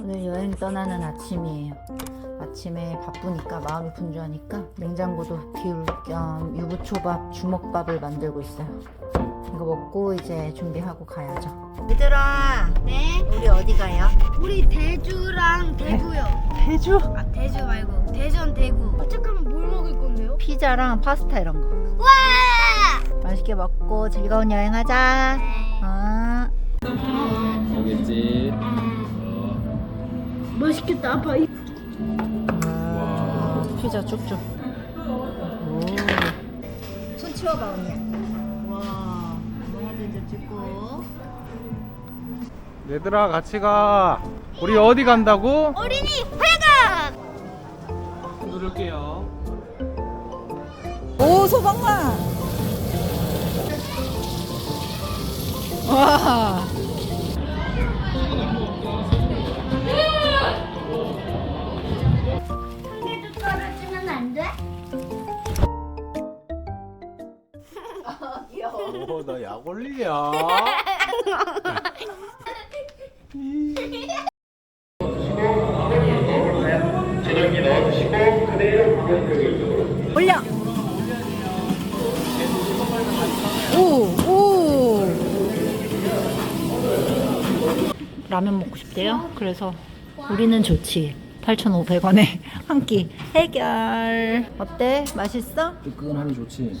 오늘 여행 떠나는 아침이에요. 아침에 바쁘니까 마음이 분주하니까 냉장고도 비울 겸 유부초밥, 주먹밥을 만들고 있어요. 이거 먹고 이제 준비하고 가야죠. 얘들아, 네? 우리 어디 가요? 우리 대주랑 대구요. 대주? 아 대주 말고 대전 대구. 어, 잠깐만 뭘 먹을 건데요? 피자랑 파스타 이런 거. 와! 맛있게 먹고 즐거운 여행하자. 네. 어. 오겠지. 맛있겠다 아빠. 이- 와, 피자 쭉쭉. 오. 손 치워봐 언니야. 와, 영화도 찍고. 얘들아 같이 가. 우리 어디 간다고? 어린이 회관. 누를게요. 오 소방관. 와. 어, 나약 올리냐? 올려. 오, 오. 라면 먹고 싶대요. 그래서 우리는 좋지. 8,500원에 한 끼 해결. 어때? 맛있어? 뜨끈하니 좋지.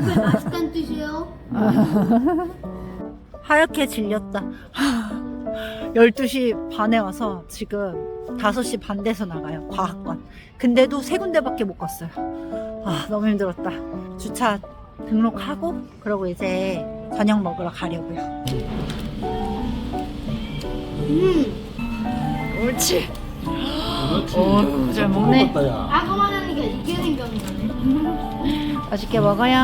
맛있다는 뜻이에요? 하얗게 질렸다. 12시 반에 와서 지금 5시 반 돼서 나가요. 과학관. 근데도 세 군데밖에 못 갔어요. 아, 너무 힘들었다. 주차 등록하고 그러고 이제 저녁 먹으러 가려고요. 음. 옳지. 그렇지. 어우, 잘 먹네. 야. 아까 말하니까 이게 생겼네. 맛있게 먹어요.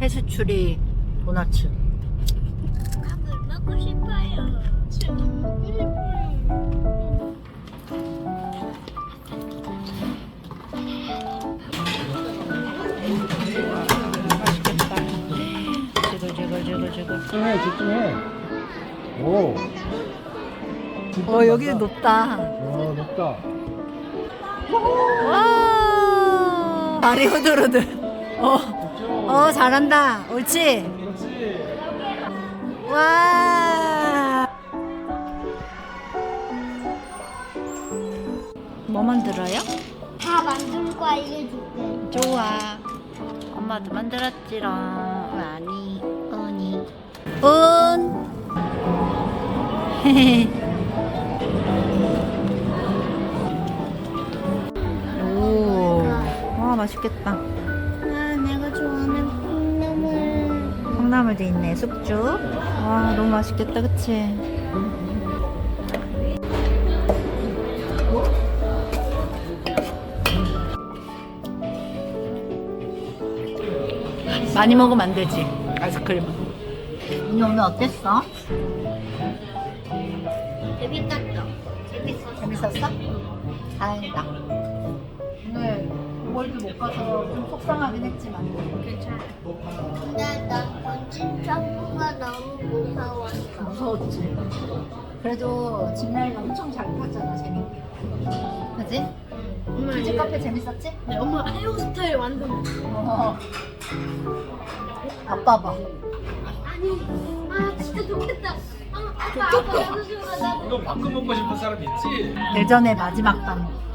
회수추리. 밥을 먹고 싶어요. 집중해, 집중해. 오. 어, 여기 높다. 어, 높다. 와 발이 후들후들 어, 어 잘한다. 옳지. 와. 뭐 만들어요? 다 만들고 알려줄게. 좋아. 엄마도 만들었지롱. 아니 은이. 은 맛있겠다 아, 내가 좋아하는 콩나물. 콩나물도 있네 쑥죽 와 너무 맛있겠다 그치 많이 먹으면 안 되지 아이스크림은 언니 오늘 어땠어? 재밌었어. 재밌었어. 재밌었어? 다행이다 월드 못 가서 좀 속상하긴 했지만 괜찮아. 근데 나 번진 점프가 너무 무서웠어. 무서웠지. 그래도 집날 엄청 잘 탔잖아, 재밌게. 그지? 엄마 키즈 카페 재밌었지? 네, 엄마 헤어스타일 완전. 어. 아빠 봐. 아니, 아 진짜 좋겠다. 아, 아빠 아빠 나도. 이거 바꿔 먹고 싶은 사람 있지? 대전의 마지막 밤.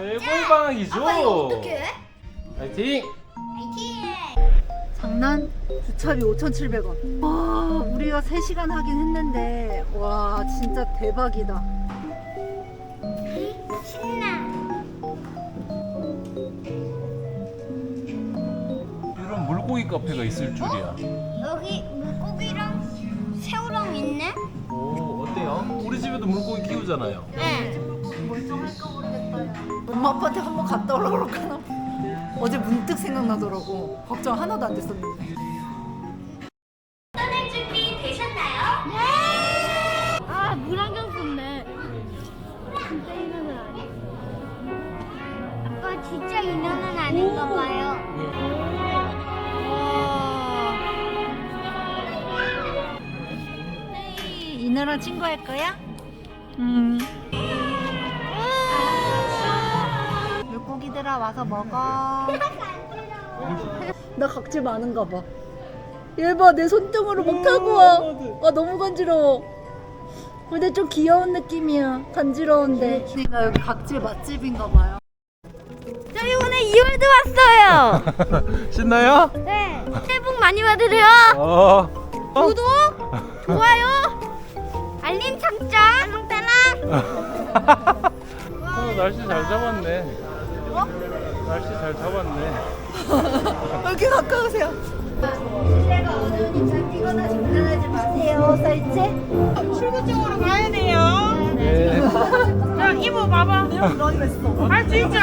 최고의 방학이죠. 아빠 이거 어떻게 해? 파이팅! 파이팅. 장난? 주차비 5,700원. 와, 우리가 3시간 하긴 했는데, 와, 진짜 대박이다. 신나. 이런 물고기 카페가 있을 줄이야. 여기 물고기랑 새우랑 있네. 오, 어때요? 우리 집에도 물고기 키우잖아요. 네. 멀쩡할까 모르겠다, 야. 엄마 아빠한테 한번 갔다 오라고 그럴까나 어제 문득 생각나더라고 걱정 하나도 안 됐었는데 떠날 준비 되셨나요? 네! 아 물안경 썼네. 진짜 인연은 아니. 아빠 진짜 인연은 아닌가 봐요. 네. 네, 이 누나 친구할 거야? 음 물고기들아 와서 먹어. 나 각질 많은가 봐. 얘 봐, 내 손등으로 막 타고 와. 아, 너무 간지러워. 근데 좀 귀여운 느낌이야. 간지러운데. 내가 여기 각질 맛집인가 봐요. 저희 오늘 이월드 왔어요. 신나요? 네. 새해 복 많이 받으세요. 어. 어? 구독, 좋아요, 알림 설정, 알람따랑. 어, 날씨 잘 잡았네. 어? 날씨 잘 잡았네. 이렇게 가까우세요. 시대가 어두우니 잘 뛰거나 장난하지 마세요. 살지? 출구쪽으로 가야 돼요. 네. 자, 이모 봐봐. 할수 있죠?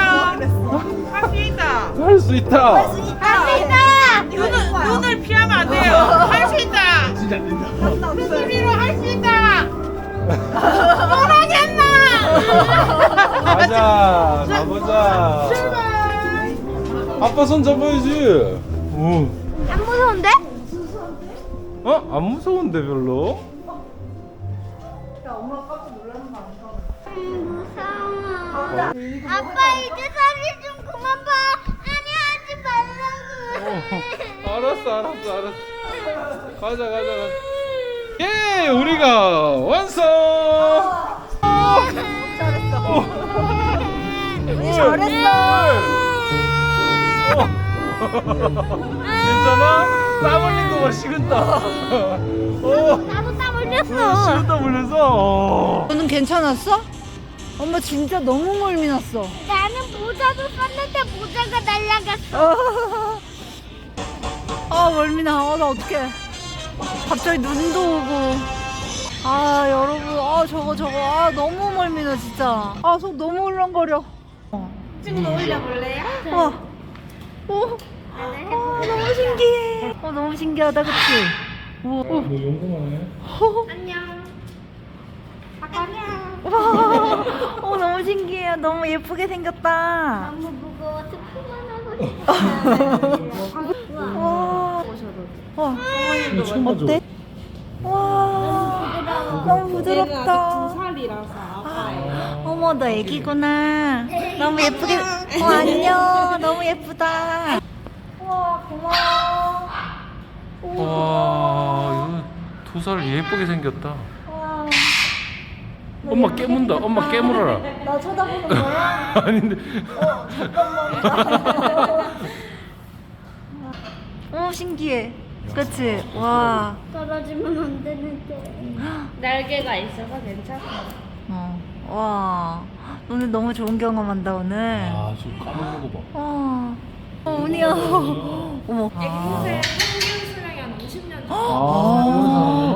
할수 있다. 할 수 있다. 할 수 있다. 눈을, 눈을 피하면 안 돼요. 할 수 있다. 진짜 안 된다. 스스로 할 수 있다. 모르겠나? 가자. 가보자. 아빠 손 잡아야지. 오. 안 무서운데? 어? 안 무서운데 별로? 무서워. 아빠 이제 소리 좀 그만 봐. 아니 하지 말라고. 어, 알았어, 알았어, 알았어. 가자, 가자, 가자. 예, 우리가 완성. 잘했어. 오, 잘했어. 괜찮아? 땀 흘린 거봐 식은땀. 어, 나도 땀 흘렸어. 식은땀 흘려서. 어. 너는 괜찮았어? 엄마 진짜 너무 멀미 났어. 나는 모자도 썼는데 모자가 날라갔어. 아 멀미나. 아, 나 어떡해. 갑자기 눈도 오고. 아 여러분, 아 저거 저거, 아 너무 멀미나 진짜. 아 속 너무 울렁거려. 친구 올려볼래요? 와, 오, 아 너무 신기해. 어 너무 신기하다, 그치? 오, 오. 너 용감하네. 안녕. 안녕. 와, 어 너무 신기해. 너무 예쁘게 생겼다. 너무 무거워서 그만하고 싶어. 와, 와, 봐줘. 어때? 와, 너무 부드럽다. 살이라서 아파요. 어머, 너 애기구나. 너무 예쁘게. 어, 안녕. 너무 예쁘다. 와, 고마워. 오, 와, 이거 두살 예쁘게 생겼다. 와. 엄마 깨문다. 엄마 깨물어라. 나 쳐다보는 거야? 아닌데. 어, 신기해. 그치? 와. 떨어지면 안 되는데. 날개가 있어서 괜찮아. 어, 와. 오늘 너무 좋은 경험한다, 오늘. 아, 지금 까먹는 거 봐. 어, 어 운이야. 어머. 아. 아,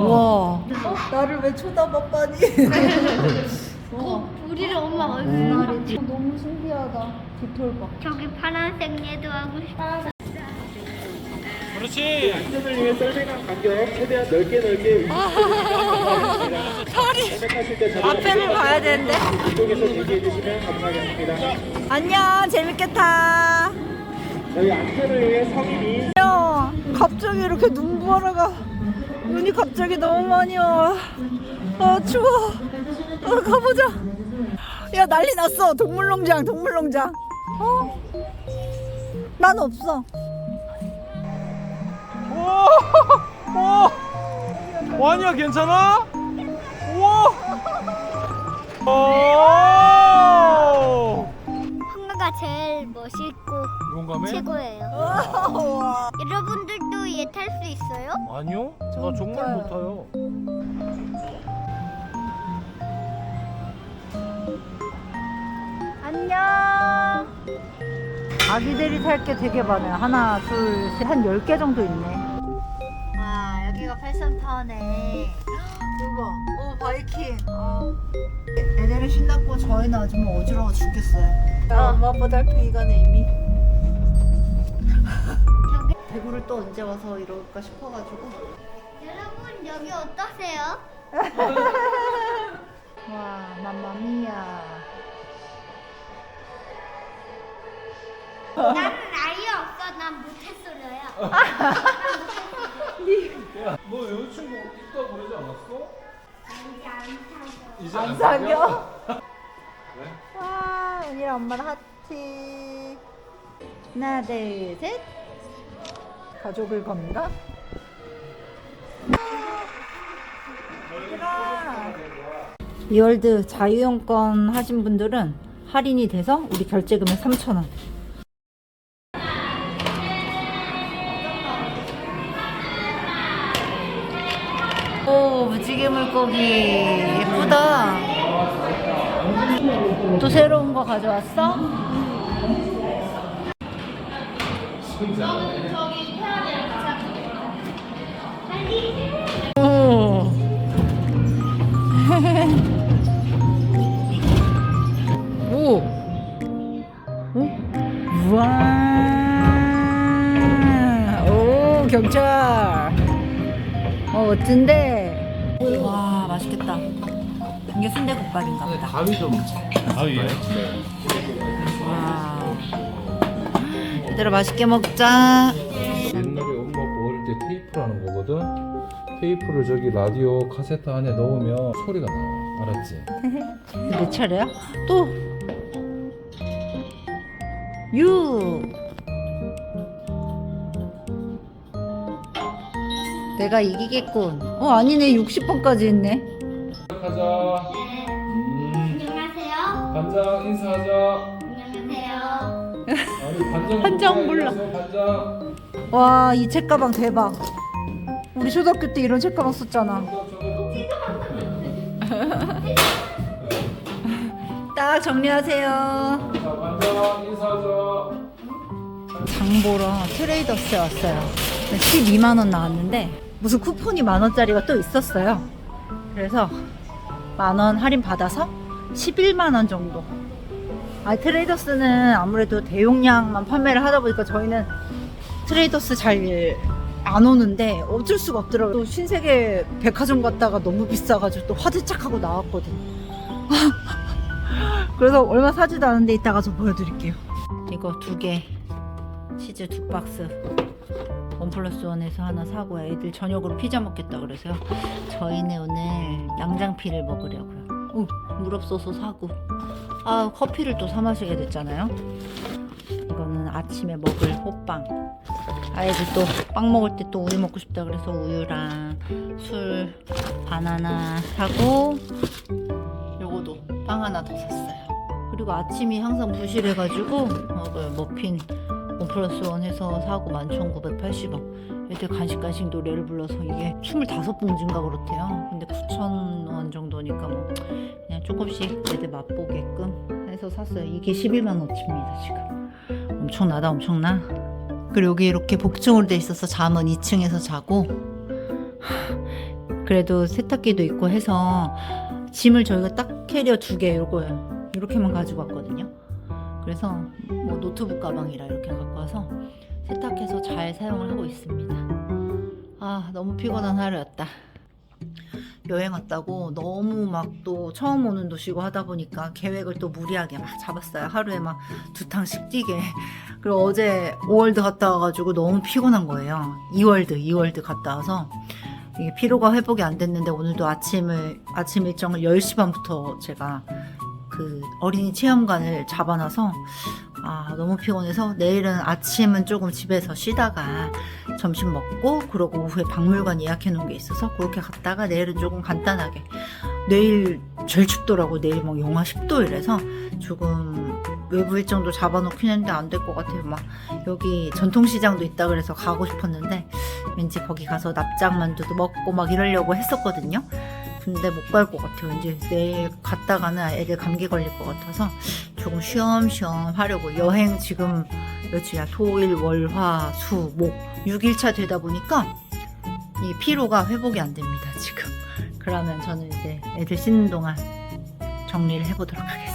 와. 나를 왜 쳐다봤다니? 어, 우리를 엄마 얼굴. 너무 신기하다. 깃털 봐. 저기 파란색 얘도 하고 싶어. 그렇지. 안전을 위해 썰매간 간격 최대한 넓게 넓게 털이 생각하실 때 자리 앞에를 봐야 되는데. 이쪽에서 대기해 주시면 감사하겠습니다. 안녕, 재밌겠다. 저희 안전을 위해 성인이 야, 갑자기 이렇게 눈 보라가 눈이 갑자기 너무 많이 와. 아 추워. 아, 가보자. 야 난리 났어. 동물농장, 동물농장. 어? 난 없어. 오, 오, 완이야 괜찮아? 우와. 오. 한가가 제일 멋있고 용감해? 최고예요. 와. 여러분들도 얘 탈 수 있어요? 아니요. 나 정말 못 타요. 안녕. 아기들이 탈 게 되게 많아요. 하나, 둘, 셋, 한 10개 정도 있네. 와, 여기가 팔선타워네. 대박. 오, 바이킹. 아. 애들은 신났고 저희는 아주 뭐 어지러워 죽겠어요. 엄마 아빠 달팽이 가네 이미. 대구를 또 언제 와서 이럴까 싶어가지고. 여러분 여기 어떠세요? 둘, 셋. 가족을 건가? 이월드 자유용권 하신 분들은 할인이 돼서 우리 결제금액 3,000원. 오, 무지개 물고기 예쁘다. 또 새로운 거 가져왔어? 오. 오. 오. 경찰. 어, 멋진데. 와, 맛있겠다. 이게 순대국밥인가 보다. 가위 좀 가위예요? 와. 얘들아 맛있게 먹자. 옛날에 엄마 어릴 때 테이프라는 거거든. 테이프를 저기 라디오 카세트 안에 넣으면 소리가 나와. 알았지? 내 차례야? 또. 유. 내가 이기겠군. 어 아니네 60번까지 했네. 가자. 음, 안녕하세요. 반장 인사하자. 반장 반장 몰라. 와 이 책가방 대박. 우리 초등학교 때 이런 책가방 썼잖아. 딱 정리하세요. 자 반장 인사하자. 장 보러 트레이더스에 왔어요. 12만 원 나왔는데 무슨 쿠폰이 만 원짜리가 또 있었어요. 그래서 만 원 할인 받아서 11만 원 정도. 아 트레이더스는 아무래도 대용량만 판매를 하다 보니까 저희는 트레이더스 잘 안 오는데 어쩔 수가 없더라고요. 또 신세계 백화점 갔다가 너무 비싸가지고 또 화들짝 하고 나왔거든. 그래서 얼마 사지도 않은데 이따가 좀 보여드릴게요. 이거 두 개. 치즈 두 박스 원 플러스 원에서 하나 사고 애들 저녁으로 피자 먹겠다 그래서요 저희는 오늘 양장피를 먹으려고요 어, 물 없어서 사고. 아 커피를 또 사 마시게 됐잖아요. 이거는 아침에 먹을 호빵. 아이들 또빵 먹을 때 또 우유 먹고 싶다 그래서 우유랑 술 바나나 사고 요거도 빵 하나 더 샀어요. 그리고 아침이 항상 부실해가지고 먹어요 머핀 원 플러스 원 해서 사고 11,980원 애들 간식 간식 노래를 불러서 이게 25봉지인가 그렇대요. 근데 9,000원 정도니까 뭐 그냥 조금씩 애들 맛보게끔 해서 샀어요. 이게 11만 원치입니다 지금. 엄청나다 엄청나. 그리고 여기 이렇게 복층으로 돼 있어서 잠은 2층에서 자고 그래도 세탁기도 있고 해서 짐을 저희가 딱 캐리어 두개 요거예요 이렇게만 가지고 왔거든요 그래서 뭐 노트북 가방이라 이렇게 갖고 와서 세탁해서 잘 사용을 하고 있습니다. 아 너무 피곤한 하루였다. 여행 왔다고 너무 막 또 처음 오는 도시고 하다 보니까 계획을 또 무리하게 막 잡았어요. 하루에 막 두 탕씩 뛰게. 그리고 어제 5월드 갔다 와가지고 너무 피곤한 거예요. 2월드, 2월드 갔다 와서 피로가 회복이 안 됐는데 오늘도 아침을 아침 일정을 10시 반부터 제가 그 어린이 체험관을 잡아놔서 아 너무 피곤해서 내일은 아침은 조금 집에서 쉬다가 점심 먹고 그러고 오후에 박물관 예약해 놓은 게 있어서 그렇게 갔다가 내일은 조금 간단하게 내일 제일 춥더라고. 내일 막 영하 10도 이래서 조금 외부 일정도 잡아놓긴 했는데 안 될 것 같아요. 막 여기 전통시장도 있다 그래서 가고 싶었는데 왠지 거기 가서 납작만두도 먹고 막 이러려고 했었거든요 근데 못갈 것 같아요. 이제 내일 갔다가는 애들 감기 걸릴 것 같아서 조금 쉬엄쉬엄 하려고 여행 지금 며칠이야? 토일 월화 수 목 6일차 되다 보니까 이 피로가 회복이 안 됩니다 지금. 그러면 저는 이제 애들 씻는 동안 정리를 해보도록 하겠습니다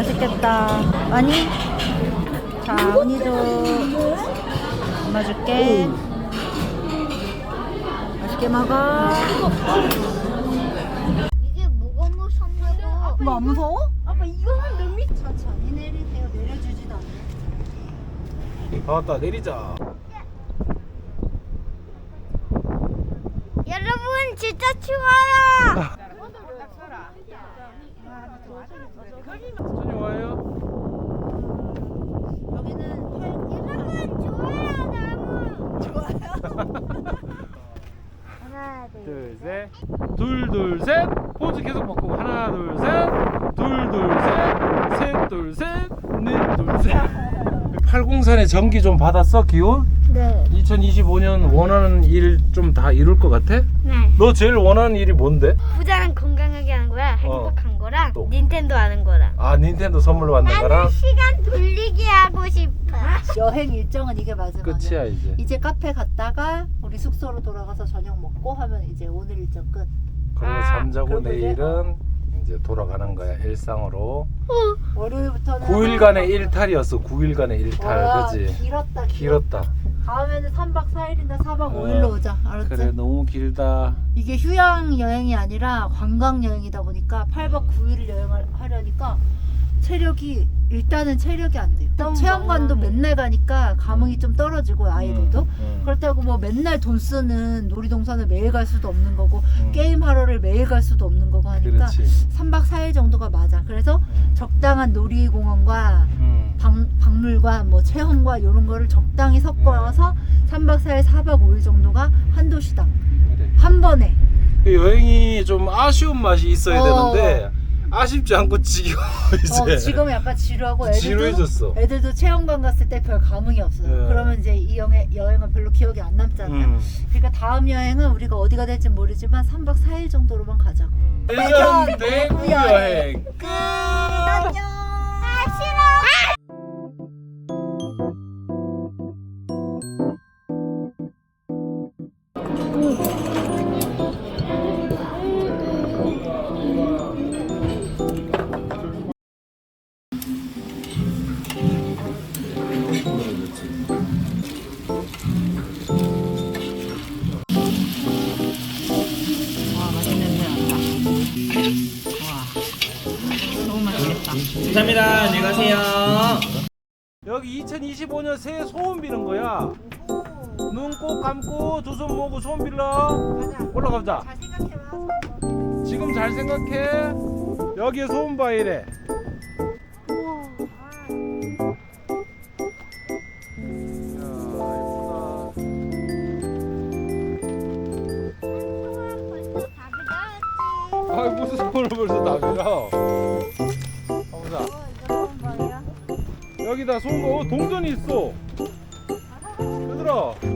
맛있겠다 많이? 자 언니도 엄마 줄게 맛있게 먹어. 이게 뭐가 무섭냐고. 뭐안 무서워? 아빠 이거는 몇 미터? 천천히 내리세요. 내려주지도 않아. 다 왔다 내리자. 여러분 진짜 추워요. 천천히 와요. 여기는 여러분 좋아요 나무. 좋아요. 하나 둘. 둘, 셋. 둘, 둘, 셋. 포즈 계속 바꾸고. 하나, 둘, 셋. 둘, 둘, 셋. 셋, 둘, 셋. 넷, 둘, 셋. 팔공산에 전기 좀 받았어, 기운? 네. 2025년 원하는 일 좀 다 이룰 것 같아? 네. 너 제일 원하는 일이 뭔데? 부자랑 건 거랑 또? 닌텐도 하는 거랑. 아, 닌텐도 선물 받는 거랑? 시간 돌리기 하고 싶어. 여행 일정은 이게 마지막이야. 끝이야, 이제. 이제 카페 갔다가 우리 숙소로 돌아가서 저녁 먹고 하면 이제 오늘 일정 끝. 그러고 아, 잠자고 그러고 이제- 내일은 이제 돌아가는 거야, 일상으로. 월요일부터는 9일간의 일탈이었어, 9일간의 일탈. 와, 그지? 길었다. 길었다. 다음에는 3박 4일이나 4박 어, 5일로 오자. 알았지? 그래, 너무 길다. 이게 휴양 여행이 아니라 관광 여행이다 보니까 8박 9일 여행을 하려니까 체력이 일단은 체력이 안 돼요. 체험관도 맨날 가니까 감흥이 좀 떨어지고 아이들도 음. 그렇다고 뭐 맨날 돈 쓰는 놀이동산을 매일 갈 수도 없는 거고 음. 게임 하러를 매일 갈 수도 없는 거고 하니까 그렇지. 3박 4일 정도가 맞아. 그래서 음. 적당한 놀이공원과 음. 박, 박물관, 뭐 체험과 이런 거를 적당히 섞어서 3박 4일, 4박 5일 정도가 한 도시당 그래. 한 번에 그 여행이 좀 아쉬운 맛이 있어야 어. 되는데 아쉽지 않고 지겨워 이제. 어, 지금 약간 지루하고 애들도 지루해졌어. 애들도 체험관 갔을 때 별 감흥이 없어요. 네. 그러면 이제 이 여행, 여행은 별로 기억이 안 남잖아요. 음. 그러니까 다음 여행은 우리가 어디가 될지 모르지만 3박 4일 정도로만 가자. 음. 대전 대구 여행. 끝! 안녕! 2025년 새해 소원 비는 거야. 눈 꼭 감고 두 손 모으고 소원 빌러. 올라가보자. 잘 생각해봐. 지금 잘 생각해. 여기에 소원 봐 이래. 나왔지. 아 무슨 손을 벌써 다 빌어. 여기다 소원 어 동전이 있어. 얘들아.